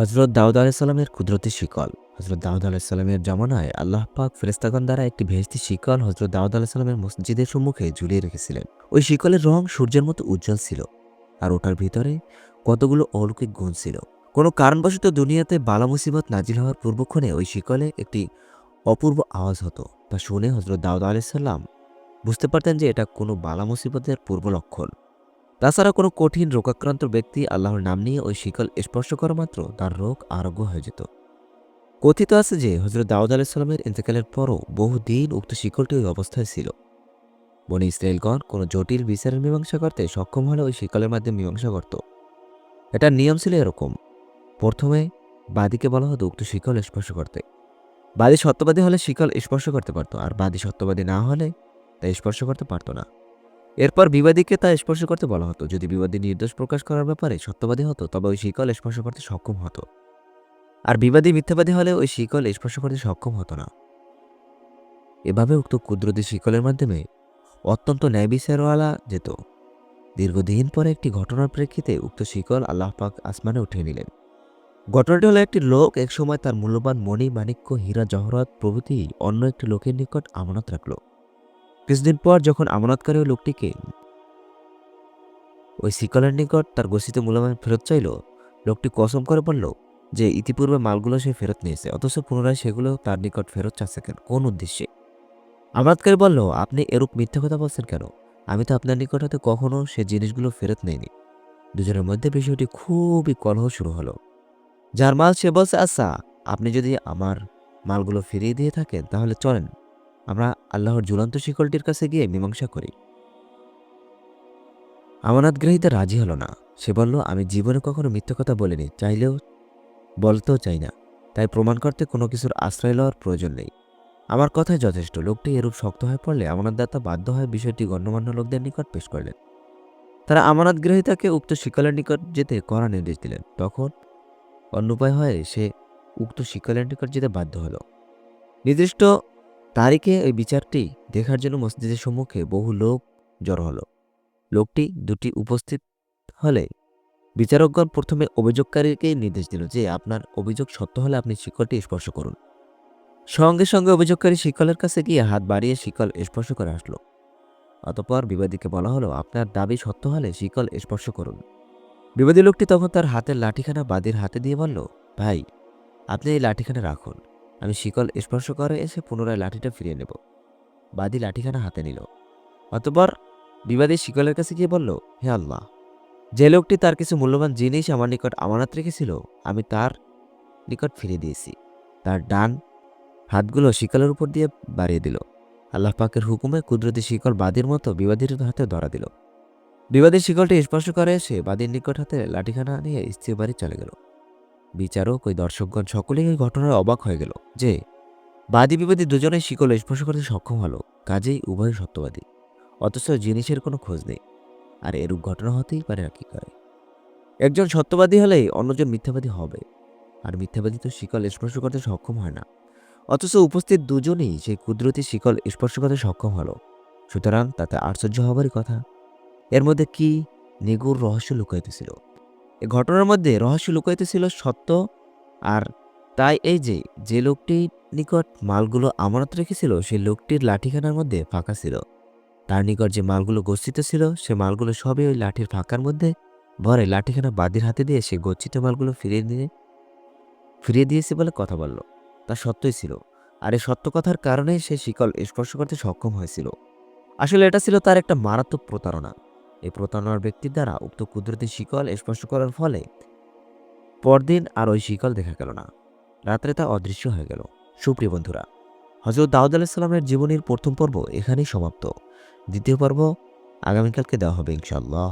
হজরত দাউদ আলাইসাল্লামের কুদরতি শিকল। হজরত দাউদ আলাইসাল্লামের জমানায় আল্লাহ পাক ফেরেস্তাগণ দ্বারা একটি ভেস্তি শিকল হজরত দাউদ আলাইসাল্লামের মসজিদের সম্মুখে ঝুলিয়ে রেখেছিলেন। ওই শিকলের রং সূর্যের মতো উজ্জ্বল ছিল আর ওটার ভিতরে কতগুলো অলৌকিক গুণ ছিল। কোনো কারণবশত দুনিয়াতে বালা মুসিবত নাজিল হওয়ার পূর্বক্ষণে ওই শিকলে একটি অপূর্ব আওয়াজ হতো তা শুনে হজরত দাউদ আলাইসাল্লাম বুঝতে পারতেন যে এটা কোনো বালা মুসিবতের পূর্ব লক্ষণ তাছাড়া কোনো কঠিন রোগাক্রান্ত ব্যক্তি আল্লাহর নাম নিয়ে ওই শিকল স্পর্শ করা মাত্র তার রোগ আরোগ্য হয়ে যেত। কথিত আছে যে হজরত দাউদ আলাইসাল্লামের ইন্তেকালের পরও বহুদিন উক্ত শিকলটি ওই অবস্থায় ছিল। বনি ইসরায়েলগণ কোনো জটিল বিচারের মীমাংসা করতে সক্ষম হলে ওই শিকলের মাধ্যমে মীমাংসা করত। এটার নিয়ম ছিল এরকম। প্রথমে বাদীকে বলা হতো উক্ত শিকল স্পর্শ করতে। বাদী সত্যবাদী হলে শিকল স্পর্শ করতে পারত, আর বাদী সত্যবাদী না হলে তা স্পর্শ করতে পারত না। এরপর বিবাদীকে তা স্পর্শ করতে বলা হতো। যদি বিবাদী নির্দোষ প্রকাশ করার ব্যাপারে সত্যবাদী হতো, তবে ওই শিকল স্পর্শ করতে সক্ষম হতো। আর বিবাদী মিথ্যাবাদী হলে ওই শিকল স্পর্শ করতে সক্ষম হতো না। এভাবে উক্ত কুদরতি শিকলের মাধ্যমে অত্যন্ত ন্যায় বিচারওয়ালা যেত। দীর্ঘদিন পরে একটি ঘটনার প্রেক্ষিতে উক্ত শিকল আল্লাহ পাক আসমানে উঠিয়ে নিলেন। ঘটনাটি হলো একটি লোক একসময় তার মূল্যবান মণি, মাণিক্য, হীরা, জহরত প্রভৃতি অন্য একটি লোকের নিকট আমানত রাখল। কিছুদিন পর যখন আমানতকারী লোকটিকে, ওই শিকলের নিকট তার গচ্ছিত মূল্যবান ফেরত চাইল, লোকটি কসম করে বলল যে ইতিপূর্বে মালগুলো সে ফেরত নিয়েছে, অথচ পুনরায় সেগুলো তার নিকট ফেরত চাচ্ছে কেন? কোন উদ্দেশ্যে? আমানতকারী বলল, আপনি এরূপ মিথ্যা কথা বলছেন কেন? আমি তো আপনার নিকট হতে কখনো সে জিনিসগুলো ফেরত নেইনি। দুজনের মধ্যে বিষয়টি খুবই কলহ শুরু হলো। যার মাল সে বলছে আচ্ছা আপনি যদি আমার মালগুলো ফিরিয়ে দিয়ে থাকেন, তাহলে চলেন। আমরা আল্লাহর ঝুলন্ত শিকলটির কাছে গিয়ে মীমাংসা করি। আমানত গ্রহীতা রাজি হলো না। সে বলল, আমি জীবনে কখনো মিথ্যে কথা বলিনি। চাইলেও বলতেও চাই না। তাই প্রমাণ করতে কোনো কিছুর আশ্রয় লওয়ার প্রয়োজন নেই। আমার কথাই যথেষ্ট। লোকটি এরূপ শক্ত হয়ে পড়লে আমানতদাতা বাধ্য হয়ে বিষয়টি গণ্যমান্য লোকদের নিকট পেশ করলেন। তারা আমানত গ্রহীতাকে উক্ত শিকলের নিকট যেতে কড়া নির্দেশ দিলেন। তখন অন্য উপায় হয়ে সে উক্ত শিকলের নিকট যেতে বাধ্য হলো। নির্দিষ্ট তারিখে ওই বিচারটি দেখার জন্য মসজিদের সম্মুখে বহু লোক জড়ো হলো। লোকটি দুটি উপস্থিত হলে বিচারকগণ প্রথমে অভিযোগকারীকেই নির্দেশ দিল যে আপনার অভিযোগ সত্য হলে আপনি শিকলটি স্পর্শ করুন। সঙ্গে সঙ্গে অভিযোগকারী শিকলের কাছে গিয়ে হাত বাড়িয়ে শিকল স্পর্শ করে আসলো। অতপর বিবাদীকে বলা হলো, আপনার দাবি সত্য হলে শিকল স্পর্শ করুন। বিবাদী লোকটি তখন তার হাতের লাঠিখানা বাদীর হাতে দিয়ে বলল, ভাই, আপনি এই লাঠিখানা রাখুন। আমি শিকল স্পর্শ করে এসে পুনরায় লাঠিটা ফিরিয়ে নেব। বাদী লাঠিখানা হাতে নিল। অতপর বিবাদী শিকলের কাছে গিয়ে বলল, হে আল্লাহ, যে লোকটি তার কিছু মূল্যবান জিনিস আমার নিকট আমানত রেখেছিল, আমি তার নিকট ফিরিয়ে দিয়েছি। তার ডান হাতগুলো শিকলের উপর দিয়ে বাড়িয়ে দিল। আল্লাহ পাকের হুকুমে কুদরতি শিকল বাদির মতো বিবাদীর হাতে ধরা দিল। বিবাদীর শিকলটি স্পর্শ করে এসে বাদীর নিকট হাতে লাঠিখানা নিয়ে স্ত্রী বাড়ি চলে গেল। বিচারক ওই দর্শকগণ সকলেই এই ঘটনায় অবাক হয়ে গেল যে বাদী বিবাদী দুজনেই শিকল স্পর্শ করতে সক্ষম হলো। কাজেই উভয় সত্যবাদী। অথচ জিনিসের কোনো খোঁজ নেই। আর এরূপ ঘটনা হতেই পারে আর কি করে? একজন সত্যবাদী হলেই অন্যজন মিথ্যাবাদী হবে। আর মিথ্যাবাদী তো শিকল স্পর্শ করতে সক্ষম হয় না। অথচ উপস্থিত দুজনেই সেই কুদরতি শিকল স্পর্শ করতে সক্ষম হলো। সুতরাং তাতে আশ্চর্য হবারই কথা। এর মধ্যে কি নিগুর রহস্য লুকাইতেছিল? এ ঘটনার মধ্যে রহস্য লুকাইতেছিল সত্য আর তাই এই যে যে লোকটির নিকট মালগুলো আমানত রেখেছিল, সেই লোকটির লাঠিখানার মধ্যে ফাঁকা ছিল। তার নিকট যে মালগুলো গচ্ছিত ছিল, সে মালগুলো সবই ওই লাঠির ফাঁকার মধ্যে ভরে লাঠিখানা বাদির হাতে দিয়ে সে গচ্ছিত মালগুলো ফিরিয়ে দিয়ে ফিরিয়ে দিয়েছে বলে কথা বলল। তা সত্যই ছিল। আর এই সত্য কথার কারণে সে শিকল স্পর্শ করতে সক্ষম হয়েছিল। আসলে এটা ছিল তার একটা মারাত্মক প্রতারণা। এই প্রতারণার ব্যক্তির দ্বারা উক্ত কুদরতি শিকল স্পর্শ করার ফলে পরদিন আর ওই শিকল দেখা গেল না। রাত্রে তা অদৃশ্য হয়ে গেল। সুপ্রিয় বন্ধুরা হজরত দাউদ আলাইসাল্লামের জীবনীর প্রথম পর্ব এখানেই সমাপ্ত। দ্বিতীয় পর্ব আগামীকালকে দেওয়া হবে ইনশাল্লাহ